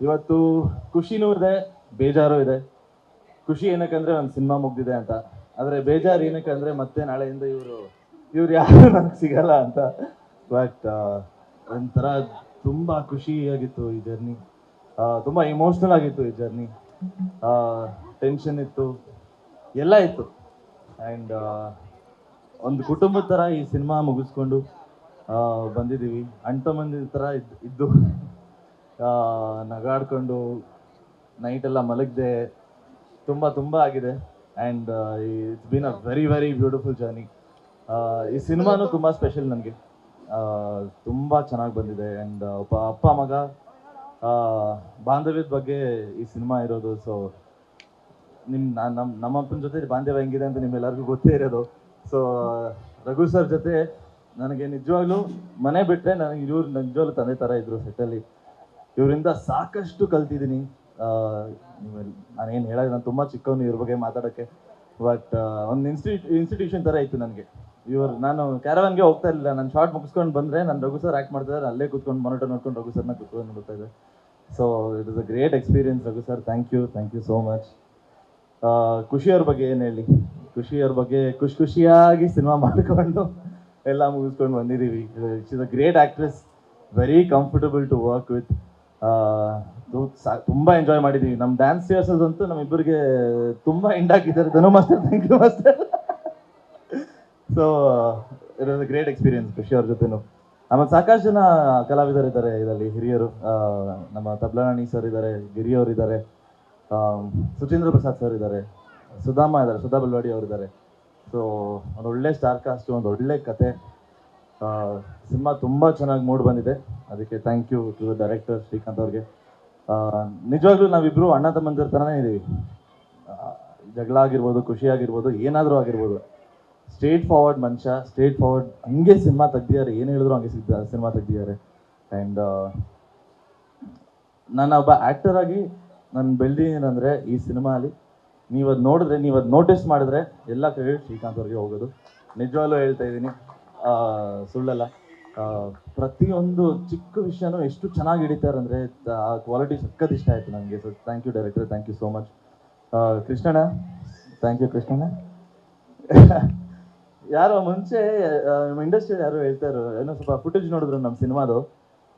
ಇವತ್ತು ಖುಷಿನೂ ಇದೆ ಬೇಜಾರು ಇದೆ. ಖುಷಿ ಏನಕ್ಕಂದ್ರೆ ಒಂದು ಸಿನಿಮಾ ಮುಗ್ದಿದೆ ಅಂತ. ಆದ್ರೆ ಬೇಜಾರು ಏನಕ್ಕಂದ್ರೆ ಮತ್ತೆ ನಾಳೆಯಿಂದ ಇವರು ಇವ್ರು ಯಾರು ನನಗೆ ಸಿಗಲ್ಲ ಅಂತ. ಬಟ್ ಒಂಥರ ತುಂಬಾ ಖುಷಿಯಾಗಿತ್ತು ಈ ಜರ್ನಿ ತುಂಬಾ ಇಮೋಷ್ನಲ್ ಆಗಿತ್ತು ಈ ಜರ್ನಿ ಟೆನ್ಷನ್ ಇತ್ತು ಎಲ್ಲ ಇತ್ತು. ಆ್ಯಂಡ್ ಒಂದು ಕುಟುಂಬದ ಥರ ಈ ಸಿನಿಮಾ ಮುಗಿಸ್ಕೊಂಡು ಬಂದಿದ್ದೀವಿ. ಮಂದಿ ಥರ ಇದ್ ಇದ್ದು. ಆ, ನಗಾಡ್ಕೊಂಡು ನೈಟ್ ಎಲ್ಲ ಮಲಗದೆ ತುಂಬ ತುಂಬ ಆಗಿದೆ. And it's been a very very beautiful journey ಈ ಸಿನಿಮಾನು ತುಂಬ ಸ್ಪೆಷಲ್ ನನಗೆ. ತುಂಬ ಚೆನ್ನಾಗಿ ಬಂದಿದೆ. ಆ್ಯಂಡ್ ಒಬ್ಬ ಅಪ್ಪ ಮಗ ಬಾಂಧವ್ಯದ ಬಗ್ಗೆ ಈ ಸಿನಿಮಾ ಇರೋದು. ಸೊ ನಿಮ್ಮ ನಮ್ಮ ಅಪ್ಪನ ಜೊತೆ ಬಾಂಧವ್ಯ ಹೆಂಗಿದೆ ಅಂತ ನಿಮ್ಮೆಲ್ಲರಿಗೂ ಗೊತ್ತೇ ಇರೋದು. ಸೊ ರಘು ಸರ್ ಜೊತೆ ನನಗೆ ನಿಜವಾಗ್ಲೂ ಮನೆ ಬಿಟ್ಟರೆ ನನಗೆ ಇವ್ರು ನಿಜವಾಗ್ಲೂ ತಂದೆ ಥರ ಇದ್ದರು ಸೆಟ್ಟಲ್ಲಿ ಇವರಿಂದ ಸಾಕಷ್ಟು ಕಲ್ತಿದ್ದೀನಿ. ನಾನೇನು ಹೇಳೋದು ನಾನು ತುಂಬ ಚಿಕ್ಕವನು ಇವ್ರ ಬಗ್ಗೆ ಮಾತಾಡೋಕ್ಕೆ. ಬಟ್ ಒಂದು ಇನ್ಸ್ಟಿಟ್ಯೂ ಇನ್ಸ್ಟಿಟ್ಯೂಷನ್ ಥರ ಇತ್ತು ನನಗೆ. ಇವರು, ನಾನು ಕ್ಯಾರವನ್ಗೆ ಹೋಗ್ತಾ ಇರಲಿಲ್ಲ. ನಾನು ಶಾರ್ಟ್ ಮುಗಿಸ್ಕೊಂಡು ಬಂದರೆ ನಾನು ರಘು ಸರ್ ಆ್ಯಕ್ಟ್ ಮಾಡ್ತಿದ್ದಾರೆ ಅಲ್ಲೇ ಕೂತ್ಕೊಂಡು ಮಾನಿಟರ್ ನೋಡ್ಕೊಂಡು ರಘು ಸರ್ನ ಕೂತ್ಕೊಂಡು ನೋಡ್ತಾ ಇದ್ದೆ so it is a great experience Raghu sir thank you thank you so much ಖುಷಿಯವ್ರ ಬಗ್ಗೆ ಏನು ಹೇಳಿ? ಖುಷಿಯವ್ರ ಬಗ್ಗೆ ಖುಷಿ ಖುಷಿಯಾಗಿ ಸಿನಿಮಾ ಮಾಡಿಕೊಂಡು ಎಲ್ಲ ಮುಗಿಸ್ಕೊಂಡು ಬಂದಿದ್ದೀವಿ. It's is a great actress very comfortable to work with ತುಂಬ ಎಂಜಾಯ್ ಮಾಡಿದ್ದೀವಿ ನಮ್ಮ ಡ್ಯಾನ್ಸ್ ರಿಹರ್ಸಲ್ಸ್ ಅಂತೂ ನಮ್ಮಿಬ್ಬರಿಗೆ ತುಂಬ ಎಂಡ್ ಹಾಕಿದ್ದಾರೆ Dhanu master thank you master. So it great experience ಖುಷಿ ಅವ್ರ ಜೊತೆನು. ಆಮೇಲೆ ಸಾಕಷ್ಟು ಜನ ಕಲಾವಿದರು ಇದ್ದಾರೆ ಇದರಲ್ಲಿ, ಹಿರಿಯರು. ನಮ್ಮ ತಬ್ಲಾಣಿ ಸರ್ ಇದ್ದಾರೆ, ಗಿರಿಯವರು ಇದ್ದಾರೆ. ಸುಚೇಂದ್ರ ಪ್ರಸಾದ್ ಸರ್ ಇದ್ದಾರೆ. ಸುಧಾಮ ಇದ್ದಾರೆ, ಸುಧಾ ಬಲ್ವಾಡಿ ಅವರು ಇದ್ದಾರೆ ಸೊ ಒಂದು ಒಳ್ಳೆ ಸ್ಟಾರ್ ಕಾಸ್ಟ್ ಒಂದು ಒಳ್ಳೆ ಕತೆ. ಸಿನಿಮಾ ತುಂಬ ಚೆನ್ನಾಗಿ ಮೂಡ್ ಬಂದಿದೆ. ಅದಕ್ಕೆ thank you to director Srikanth ಅವ್ರಿಗೆ. ನಿಜವಾಗ್ಲೂ ನಾವಿಬ್ರು ಅಣ್ಣ ತಮ್ಮಂದಿರ ಥರನೇ ಇದ್ದೀವಿ ಜಗಳ ಆಗಿರ್ಬೋದು, ಖುಷಿ ಆಗಿರ್ಬೋದು, ಏನಾದರೂ ಆಗಿರ್ಬೋದು. ಸ್ಟ್ರೇಟ್ ಫಾರ್ವರ್ಡ್ ಮನುಷ್ಯ ಸ್ಟ್ರೇಟ್ ಫಾರ್ವರ್ಡ್ ಹಂಗೆ ಸಿನಿಮಾ ತೆಗ್ದಿದ್ದಾರೆ. ಏನು ಹೇಳಿದ್ರು ಹಂಗೆ ಸಿಗ್ತಾರೆ ಸಿನಿಮಾ ತೆಗ್ದಿದ್ದಾರೆ. ಆ್ಯಂಡ್ ನಾನು ಒಬ್ಬ ಆ್ಯಕ್ಟರ್ ಆಗಿ ನಾನು ಬೆಳೆದಿದ್ದೀನಂದರೆ ಈ ಸಿನಿಮಾಲಿ ನೀವು ಅದು ನೋಡಿದ್ರೆ ನೀವು ಅದು ನೋಟಿಸ್ ಮಾಡಿದ್ರೆ ಎಲ್ಲ ಕ್ರೆಡಿಟ್ ಶ್ರೀಕಾಂತ್ ಅವ್ರಿಗೆ ಹೋಗೋದು. ನಿಜವಾಗ್ಲೂ ಹೇಳ್ತಾ ಇದ್ದೀನಿ. ಸುಳ್ಳಲ್ಲ. ಪ್ರತಿಯೊಂದು ಚಿಕ್ಕ ವಿಷಯನೂ ಎಷ್ಟು ಚೆನ್ನಾಗಿ ಹಿಡಿತಾರೆ ಅಂದರೆ ಆ ಕ್ವಾಲಿಟಿ ಸಖತ್ ಇಷ್ಟ ಆಯಿತು ನನಗೆ so thank you director thank you so much Krishnanna? Thank you Krishnanna. ಯಾರೋ ಮುಂಚೆ ನಮ್ಮ ಯಾರೋ ಹೇಳ್ತಾರೆ ಏನೋ ಸ್ವಲ್ಪ ಫುಟೇಜ್ ನೋಡಿದ್ರು ನಮ್ಮ ಸಿನಿಮಾದು.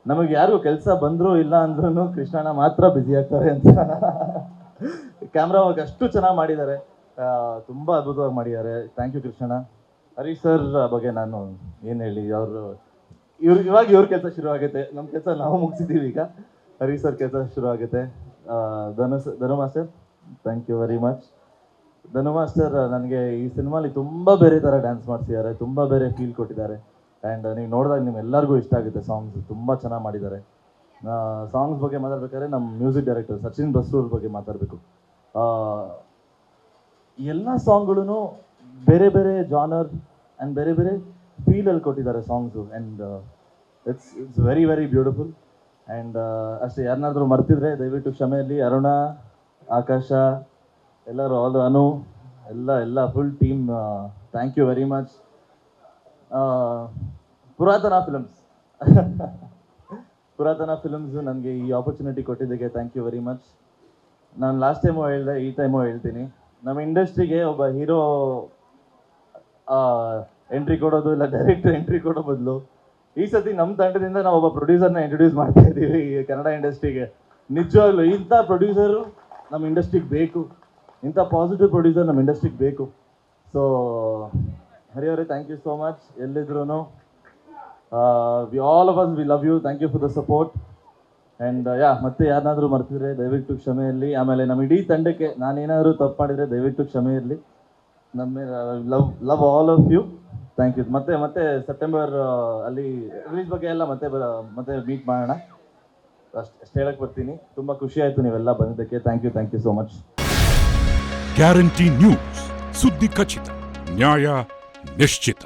ನಮಗೆ ಯಾರಿಗೂ ಕೆಲಸ ಬಂದ್ರು ಇಲ್ಲ ಅಂದ್ರೂ ಕೃಷ್ಣಣ್ಣ ಮಾತ್ರ ಬ್ಯುಸಿ ಆಗ್ತಾರೆ ಅಂತ. ಕ್ಯಾಮ್ರಾ ಅಷ್ಟು ಚೆನ್ನಾಗಿ ಮಾಡಿದ್ದಾರೆ. ತುಂಬಾ ಅದ್ಭುತವಾಗಿ ಮಾಡಿದ್ದಾರೆ. ಥ್ಯಾಂಕ್ ಯು ಕೃಷ್ಣಣ್ಣ. ಹರೀಶ್ ಸರ್ ಬಗ್ಗೆ ನಾನು ಏನು ಹೇಳಿ, ಅವರು ಇವ್ರಿಗೆ ಇವಾಗ ಇವ್ರ ಕೆಲಸ ಶುರು ಆಗುತ್ತೆ ನಮ್ಮ ಕೆಲಸ ನಾವು ಮುಗಿಸಿದ್ದೀವಿ ಈಗ. ಹರೀಶ್ ಸರ್ ಕೆಲಸ ಶುರು ಆಗುತ್ತೆ Dhanu Dhanu master thank you very much Dhanu master, ನನಗೆ ಈ ಸಿನಿಮಾಲಿ ತುಂಬ ಬೇರೆ ಥರ ಡ್ಯಾನ್ಸ್ ಮಾಡಿಸಿದ್ದಾರೆ, ತುಂಬ ಬೇರೆ ಫೀಲ್ ಕೊಟ್ಟಿದ್ದಾರೆ. ಆ್ಯಂಡ್ ನೀವು ನೋಡಿದಾಗ ನಿಮ್ಮೆಲ್ಲರಿಗೂ ಇಷ್ಟ ಆಗುತ್ತೆ ಸಾಂಗ್ಸ್ ತುಂಬ ಚೆನ್ನಾಗಿ ಮಾಡಿದ್ದಾರೆ. ಸಾಂಗ್ಸ್ ಬಗ್ಗೆ ಮಾತಾಡ್ಬೇಕಾದ್ರೆ ನಮ್ಮ ಮ್ಯೂಸಿಕ್ ಡೈರೆಕ್ಟರ್ ಸಚಿನ್ ಬಸ್ರೂರ್ ಬಗ್ಗೆ ಮಾತಾಡಬೇಕು. ಎಲ್ಲ ಸಾಂಗ್ಗಳು ಬೇರೆ ಬೇರೆ ಜಾನರ್ ಆ್ಯಂಡ್ ಬೇರೆ ಬೇರೆ ಫೀಲಲ್ಲಿ ಕೊಟ್ಟಿದ್ದಾರೆ songs and it's it's very very beautiful and ಅಷ್ಟೇ, ಯಾರನ್ನಾದರೂ ಮರ್ತಿದ್ರೆ ದಯವಿಟ್ಟು ಕ್ಷಮೆಯಲ್ಲಿ ಅರುಣ, ಆಕಾಶ, ಎಲ್ಲರೂ ಆಲ್ ಅನು ಎಲ್ಲ ಎಲ್ಲ full team thank you very much Puratana films Puratana films ನನಗೆ ಈ ಆಪರ್ಚುನಿಟಿ ಕೊಟ್ಟಿದ್ದಕ್ಕೆ ಥ್ಯಾಂಕ್ ಯು ವೆರಿ ಮಚ್ ನಾನು ಲಾಸ್ಟ್ ಟೈಮು ಹೇಳಿದೆ, ಈ ಟೈಮು ಹೇಳ್ತೀನಿ. ನಮ್ಮ ಇಂಡಸ್ಟ್ರಿಗೆ ಒಬ್ಬ ಹೀರೋ ಎಂಟ್ರಿ ಕೊಡೋದು ಇಲ್ಲ ಡೈರೆಕ್ಟ್ ಎಂಟ್ರಿ ಕೊಡೋ ಬದಲು. ಈ ಸತಿ ನಮ್ಮ ತಂಡದಿಂದ ನಾವು ಒಬ್ಬ ಪ್ರೊಡ್ಯೂಸರ್ನ ಇಂಟ್ರೊಡ್ಯೂಸ್ ಮಾಡ್ತಾ ಇದ್ದೀವಿ ಈ ಕನ್ನಡ ಇಂಡಸ್ಟ್ರಿಗೆ ನಿಜವಾಗ್ಲೂ ಇಂಥ ಪ್ರೊಡ್ಯೂಸರು ನಮ್ಮ ಇಂಡಸ್ಟ್ರಿಗೆ ಬೇಕು. ಇಂಥ ಪಾಸಿಟಿವ್ ಪ್ರೊಡ್ಯೂಸರ್ ನಮ್ಮ ಇಂಡಸ್ಟ್ರಿಗೆ ಬೇಕು. ಸೊ ಹರಿಯವರೇ ಥ್ಯಾಂಕ್ ಯು ಸೋ ಮಚ್ ಎಲ್ಲಿದ್ರು we all of us we love you thank you for the support and yeah ಮತ್ತೆ ಯಾರನ್ನಾದರೂ ಮರ್ತಿದ್ರೆ ದಯವಿಟ್ಟು ಕ್ಷಮೆ ಇರಲಿ ಆಮೇಲೆ ನಮ್ಮ ಇಡೀ ತಂಡಕ್ಕೆ ನಾನೇನಾದರೂ ತಪ್ಪು ಮಾಡಿದರೆ ದಯವಿಟ್ಟು ಕ್ಷಮೆ ಇರಲಿ ನಮ್ಮ love love all of you thank you ಮತ್ತೆ ಮತ್ತೆ ಸೆಪ್ಟೆಂಬರ್ ಅಲ್ಲಿ ರಿಲೀಸ್ ಬಗ್ಗೆ ಎಲ್ಲ ಮತ್ತೆ ಮತ್ತೆ ಮೀಟ್ ಮಾಡೋಣ. ಅಷ್ಟು ಅಷ್ಟು ಹೇಳಕ್ಕೆ ಬರ್ತೀನಿ. ತುಂಬ ಖುಷಿ ಆಯಿತು ನೀವೆಲ್ಲ ಬಂದಿದ್ದಕ್ಕೆ. Thank you thank you so much guarantee news ಸುದ್ದಿ ಖಚಿತ, ನ್ಯಾಯ ನಿಶ್ಚಿತ.